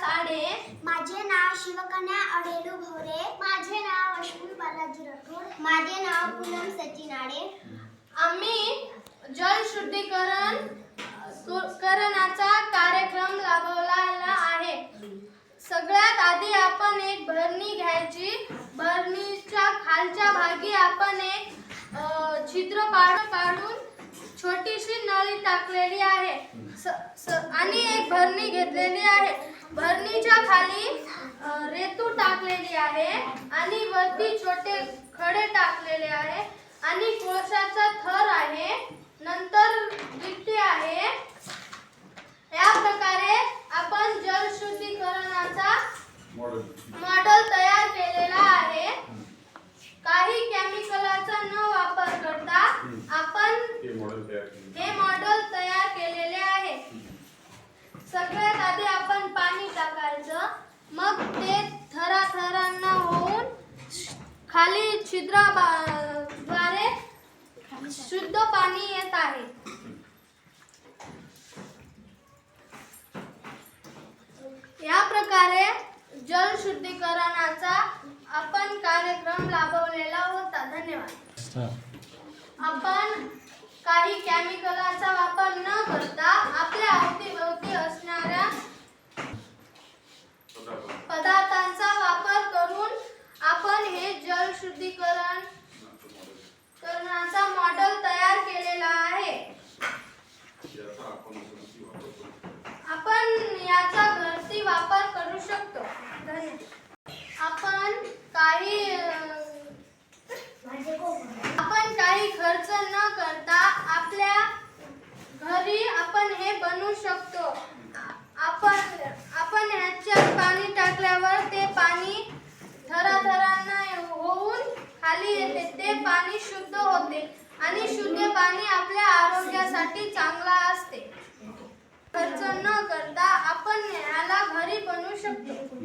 ताडे माझे नाव शिवकन्या अडेलू भोरे. माझे नाव अश्विनी बालाजी राठोड माझे नाव पूनम सचिन आडे. आम्ही जल शुद्धीकरण करण्याचा कार्यक्रम राबवलेला आहे. सगळ्यात आधी आपण एक भरणी घ्यायची. भरणीच्या खालच्या भागी आपण एक छिद्र पाड पाडून छोटीशी नळी टाकलेली आहे. आणि एक भरणी घेतलेली आहे. भरणीच्या खाली रेतू टाकलेली आहे आणि वरती छोटे खडे टाकलेले आहे आणि कोळशाचा थर आहे. नंतर गिट्टी आहे. या प्रकारे आपण जलशुद्धीकरणाचा मॉडेल. तयार केलेला आहे. काही केमिकलचा न हे मॉडेल तयार केलेले आहे. सगळ्यात आधी आपण पाणी टाकायचं. मग ते थराथरांना होऊन खाली छिद्राद्वारे शुद्ध पाणी येत आहे. या प्रकारे जल शुद्धीकरणाचा आपण कार्यक्रम राबवलेला होता. धन्यवाद. आपण काही केमिकलचा वापर न करता आपल्या अवतीभोवती असणाऱ्या पदार्थांचा वापर करून आपण हे जल शुद्धीकरण करण्याचा मॉडेल तयार केलेला आहे याचा आपण घरगुती वापर करू. आपण याचा घरती वापर करू शकतो धन्यवाद आपण काही अं, आपण काही खर्च न करता आपल्या घरी आपण हे बनवू शकतो. आपण आपण ह्याच्यात पाणी टाकल्यावर ते पाणी थराथरांना होऊन खाली येते. ते पाणी शुद्ध होते आणि शुद्ध पाणी आपल्या आरोग्यासाठी चांगला असते. खर्च न करता आपण ह्याला घरी बनवू शकतो.